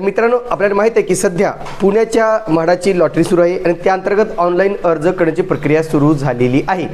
मित्रांनो आपल्याला माहीत आहे की सध्या पुण्याच्या म्हाडाची लॉटरी सुरू आहे आणि त्या अंतर्गत ऑनलाईन अर्ज करण्याची प्रक्रिया सुरू झालेली आहे.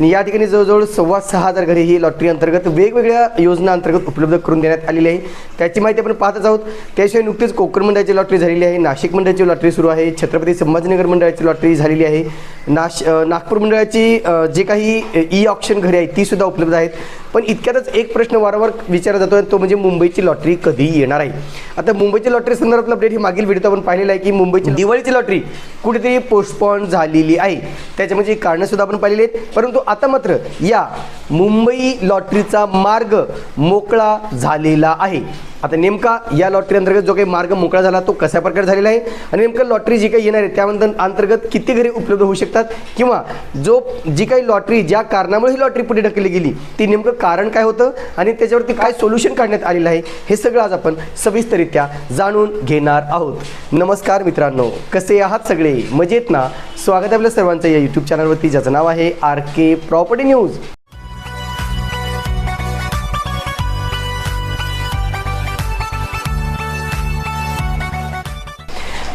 आणि या ठिकाणी जवळजवळ सव्वा सहा हजार घरे ही लॉटरी अंतर्गत वेगवेगळ्या योजना अंतर्गत उपलब्ध करून देण्यात आलेली आहे. त्याची माहिती आपण पाहतच आहोत. त्याशिवाय नुकतीच कोकण मंडळाची लॉटरी झालेली आहे नाशिक मंडळाची लॉटरी सुरू आहे छत्रपती संभाजीनगर मंडळाची लॉटरी झालेली आहे नाश नागपूर मंडळाची जे काही ई ऑप्शन घरे आहेत ती सुद्धा उपलब्ध आहेत. पण इतक्यातच एक प्रश्न वारंवार विचारला जातो तो म्हणजे मुंबईची लॉटरी कधी येणार आहे. आता मुंबईची लॉटरी संदर्भातलं अपडेट ही मागील व्हिडिओ आपण पाहिलेलं आहे की मुंबईची दिवाळीची लॉटरी कुठेतरी पोस्टपॉन झालेली आहे. त्याच्या म्हणजे कारणं सुद्धा आपण पाहिलेली आहेत. परंतु आता मात्र या मुंबई लॉटरीचा मार्ग मोकळा झालेला आहे. आता नेमका या लॉटरी अंतर्गत जो काही मार्ग मोकळा झाला तो कशा प्रकारे झालेला आहे? आणि नेमकं लॉटरी जी काही येणार आहे त्यानंतर अंतर्गत किती घरे उपलब्ध होऊ शकतात? किंवा जो जी काही लॉटरी ज्या कारणामुळे ही लॉटरी पुढे ढकलली गेली ती नेमकं कारण काय होतं? आणि त्याच्यावरती काय सोल्युशन काढण्यात आलेलं आहे? हे सगळं आज आपण सविस्तरित्या जाणून घेणार आहोत. नमस्कार मित्रांनो कसे आहात सगळे? मजेत ना? स्वागत आहे आपल्या सर्वांचं या यूट्यूब चॅनलवरती ज्याचं नाव आहे आर के प्रॉपर्टी न्यूज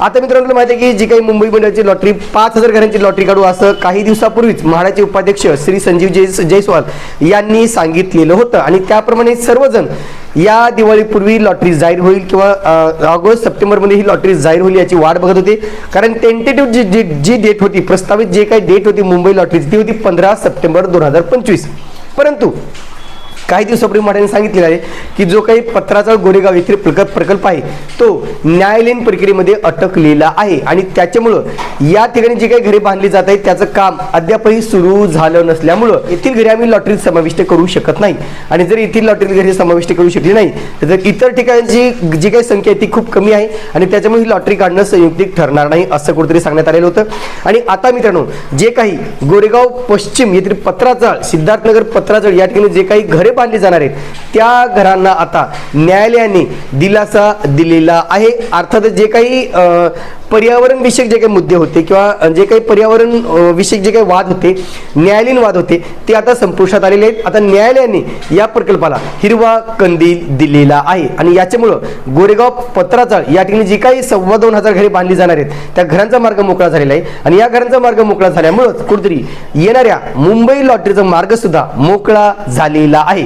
आता मित्रांनो तुला माहिती आहे की जी काही मुंबई मंडळाची लॉटरी पाच हजार घरांची लॉटरी काढू असं काही दिवसापूर्वीच म्हाडाचे उपाध्यक्ष श्री संजीव जय जयस्वाल यांनी सांगितलेलं होतं. आणि त्याप्रमाणे सर्वजण या दिवाळीपूर्वी लॉटरी जाहीर होईल किंवा अ, ऑगस्ट सप्टेंबरमध्ये ही लॉटरी जाहीर होईल याची वाट बघत होते. कारण टेंटेटिव्ह जी जी जी डेट होती प्रस्तावित जे काही डेट होती मुंबई लॉटरीची ती होती पंधरा सप्टेंबर दोन हजार पंचवीस. परंतु काही दिवसापूर्वी म्हाडाने सांगितलेलं आहे की जो काही पत्राचा गोरेगाव येथील प्रकल्प प्रकल्प आहे तो न्यायालयीन प्रक्रियेमध्ये अटकलेला आहे. आणि त्याच्यामुळं या ठिकाणी जी काही घरे बांधली जात आहेत त्याचं काम अद्यापही सुरू झालं नसल्यामुळं येथील घरे आम्ही लॉटरीत समाविष्ट करू शकत नाही. आणि जर येथील लॉटरीत घरे समाविष्ट करू शकली नाही तर इतर ठिकाणची जी काही संख्या आहे ती खूप कमी आहे. आणि त्याच्यामुळे ही लॉटरी काढणं संयुक्तिक ठरणार नाही असं कुठेतरी सांगण्यात आलेलं होतं. आणि आता मित्रांनो जे काही गोरेगाव पश्चिम येथील पत्राचाळ सिद्धार्थनगर पत्राचाळ या ठिकाणी जे काही घरे बांधली जाणार आहेत. त्या घरांना आता न्यायालयाने दिलासा दिलेला आहे. अर्थातच जे काही पर्यावरण विषयक जे काही मुद्दे होते किंवा जे काही पर्यावरण विषयक जे काही वाद होते न्यायालयीन वाद होते ते आता संपुष्टात आलेले आहेत. आता न्यायालयाने या प्रकल्पाला हिरवा कंदील दिलेला आहे. आणि याच्यामुळं गोरेगाव पत्राचाळ या ठिकाणी जी काही सव्वा दोन हजार घरे बांधली जाणार आहेत त्या घरांचा मार्ग मोकळा झालेला आहे. आणि या घरांचा मार्ग मोकळा झाल्यामुळं कुठेतरी येणाऱ्या मुंबई लॉटरीचा मार्ग सुद्धा मोकळा झालेला आहे.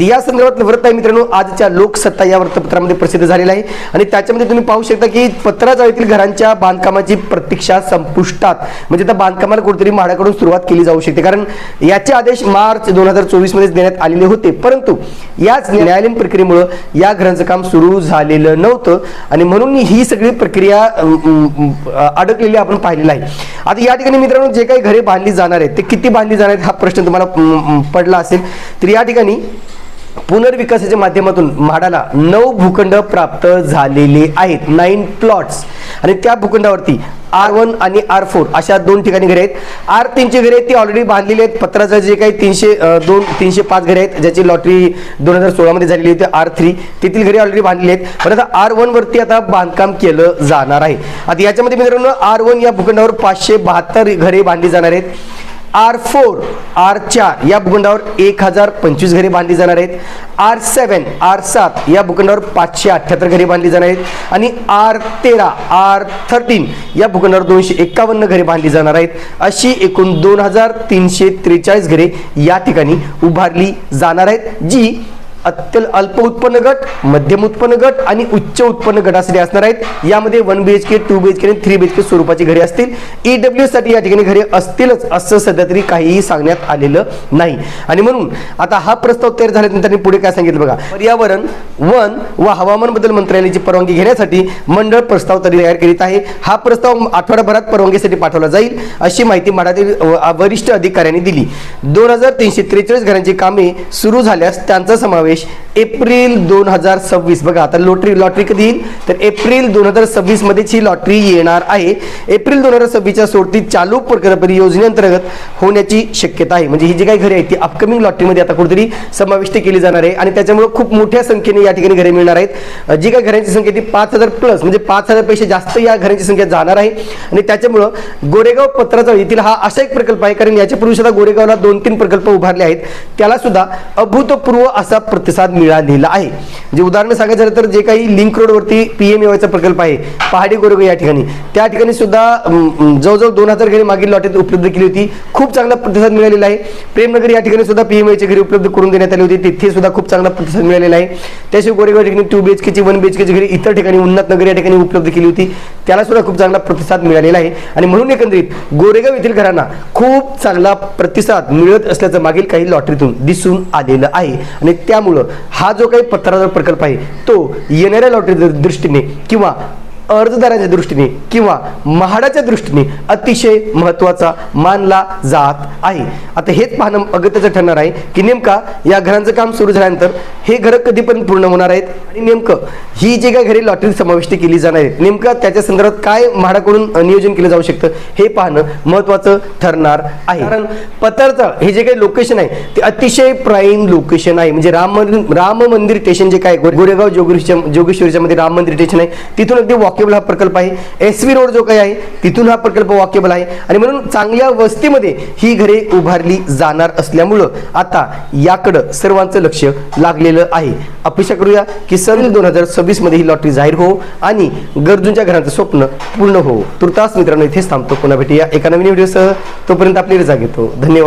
या संदर्भातलं वृत्त आहे मित्रांनो आजच्या लोकसत्ता या वृत्तपत्रामध्ये प्रसिद्ध झालेला आहे. आणि त्याच्यामध्ये तुम्ही पाहू शकता की पत्राचाळीतील घरांच्या बांधकामाची प्रतीक्षा संपुष्टात. म्हणजे त्या बांधकामाला कुठेतरी म्हाडाकडून सुरुवात केली जाऊ शकते. कारण याचे आदेश मार्च दोन हजार चोवीसमध्ये देण्यात आलेले होते. परंतु याच न्यायालयीन प्रक्रियेमुळं या घरांचं काम सुरू झालेलं नव्हतं. आणि म्हणून ही सगळी प्रक्रिया अडकलेली आपण पाहिलेलं आहे. आता या ठिकाणी मित्रांनो जे काही घरे बांधली जाणार आहेत ते किती बांधली जाणार आहेत हा प्रश्न तुम्हाला पडला असेल. तर या ठिकाणी पुनर्विकासाच्या माध्यमातून म्हाडाला नऊ भूखंड प्राप्त झालेले आहेत. नाईन प्लॉट्स आणि त्या भूखंडावरती आर वन आणि आर फोर अशा दोन ठिकाणी घरे आहेत. आर तीनशे घरे आहेत ती ऑलरेडी बांधलेली आहेत. पत्राचं जे काही तीनशे दोन तीनशे पाच घरे आहेत ज्याची लॉटरी दोन हजार सोळामध्ये झालेली होती आर थ्री. तेथील घरे ऑलरेडी बांधलेली आहेत. पण आता आर वन वरती आता बांधकाम केलं जाणार आहे. आता याच्यामध्ये मित्रांनो आर वन या भूखंडावर पाचशे बहात्तर घरे बांधली जाणार आहेत. आर फोर आर चार या भूखंडावर एक हजार पंचवीस घरे बांधली जाणार आहेत. आर सेवन आर सात या भूखंडावर पाचशे अठ्ठ्याहत्तर घरे बांधली जाणार आहेत. आणि आर तेरा आर थर्टीन या भूखंडावर दोनशे एकावन्न घरे बांधली जाणार आहेत. अशी एकूण दोन हजार तीनशे त्रेचाळीस घरे या ठिकाणी उभारली जाणार आहेत जी अत्यंत अल्प उत्पन्न गट मध्यम उत्पन्न गट आणि उच्च उत्पन्न गटासाठी असणार आहेत यामध्ये one B H K two B H K आणि थ्री बी एच के स्वरूपाची घरे असतील. ई डब्ल्यू साठी या ठिकाणी घरे असतीलच असं सध्या तरी काहीही सांगण्यात आलेलं नाही. आणि म्हणून आता हा प्रस्ताव तयार झाल्यानंतर त्यांनी पुढे काय सांगितलं बघा? पर्यावरण वन व हवामान बदल मंत्रालयाची परवानगी घेण्यासाठी मंडळ प्रस्ताव तरी तयार करीत आहे. हा प्रस्ताव आठवड्याभरात परवानगीसाठी पाठवला जाईल अशी माहिती म्हाडातील वरिष्ठ अधिकाऱ्यांनी दिली. दोन हजार तीनशे त्रेचाळीस घरांची कामे सुरू झाल्यास त्यांचा समावेश एप्रिल दोन हजार सव्वीस. बघा आता लॉटरी लॉटरी कधी येईल? तर एप्रिल दोन हजार सव्वीस मध्येच ही लॉटरी येणार आहे. एप्रिल दोन हजार सव्वीसच्या सोडती चालू प्रकल्प योजनेअंतर्गत होण्याची शक्यता आहे. म्हणजे ही जी काही घरे आहेत ती अपकमिंग लॉटरीमध्ये आता कुठेतरी समाविष्ट केली जाणार आहे. आणि त्याच्यामुळे खूप मोठ्या संख्येने या ठिकाणी घरे मिळणार आहेत. जी काही घरांची संख्या ती पाच हजार प्लस म्हणजे पाच हजारपेक्षा जास्त या घरांची संख्या जाणार आहे. आणि त्याच्यामुळं गोरेगाव पत्राचा येथील हा असा एक प्रकल्प आहे. कारण याच्यापूर्वी सुद्धा गोरेगावला दोन तीन प्रकल्प उभारले आहेत. त्याला सुद्धा अभूतपूर्व असा प्रति प्रतिसाद मिळालेला आहे. म्हणजे उदाहरण सांगायचं झालं तर जे काही लिंक रोडवरती पी एम चा प्रकल्प आहे पहाडी गोरेगाव या ठिकाणी. त्या ठिकाणी सुद्धा जवळजवळ दोन हजार घरे मागील लॉटेत उपलब्ध केली होती. खूप चांगला प्रतिसाद मिळालेला आहे. प्रेमनगर या ठिकाणी सुद्धा पी एम ची घरे उपलब्ध करून देण्यात आली होती. तिथे सुद्धा खूप चांगला प्रतिसाद मिळालेला आहे. त्याशिवाय गोरेगाव ठिकाणी टू बी एच केची वन बी एच केची घरे इतर ठिकाणी उन्नत नगर या ठिकाणी उपलब्ध केली होती. त्याला सुद्धा खूप चांगला प्रतिसाद मिळालेला आहे. आणि म्हणून एकंदरीत गोरेगाव येथील घरांना खूप चांगला प्रतिसाद मिळत असल्याचं मागील काही लॉटरीतून दिसून आलेलं आहे. आणि त्यामुळं हा जो काही पत्राचा प्रकल्प आहे तो येणाऱ्या लॉटरी दृष्टीने किंवा अर्जदाराच्या दृष्टीने किंवा म्हाडाच्या दृष्टीने अतिशय महत्त्वाचा मानला जात आहे. आता हेच पाहणं अगत्याचं ठरणार आहे की नेमका या घरांचं काम सुरू झाल्यानंतर हे घरं कधीपर्यंत पूर्ण होणार आहेत आणि नेमकं ही जी काही घरे लॉटरी समाविष्ट केली जाणार आहे नेमकं त्याच्या संदर्भात काय म्हाडाकडून नियोजन केलं जाऊ शकतं हे पाहणं महत्वाचं ठरणार आहे. कारण पतरतळ हे जे काही लोकेशन आहे ते अतिशय प्राईम लोकेशन आहे. म्हणजे राम मंदिर राम मंदिर स्टेशन जे काय गोरेगाव जोगेश्वर जोगेश्वरीच्या मध्ये राम मंदिर स्टेशन आहे तिथून अगदी वॉकेबल हा प्रकल्प आहे. एस व्ही रोड जो काही आहे तिथून हा प्रकल्प वॉकेबल आहे. आणि म्हणून चांगल्या वस्तीमध्ये ही घरे उभारली जाणार असल्यामुळं आता याकडं सर्वांचं लक्ष लागलेलं आहे. अपेक्षा करूया की सन दोन हजार सव्वीसमध्ये ही लॉटरी जाहीर हो आणि गरजूंच्या घरांचं स्वप्न पूर्ण हो. तुर्तास मित्रांनो इथेच थांबतो. पुन्हा भेटूया एका नवीन व्हिडिओसह तोपर्यंत आपली रजा घेतो. धन्यवाद.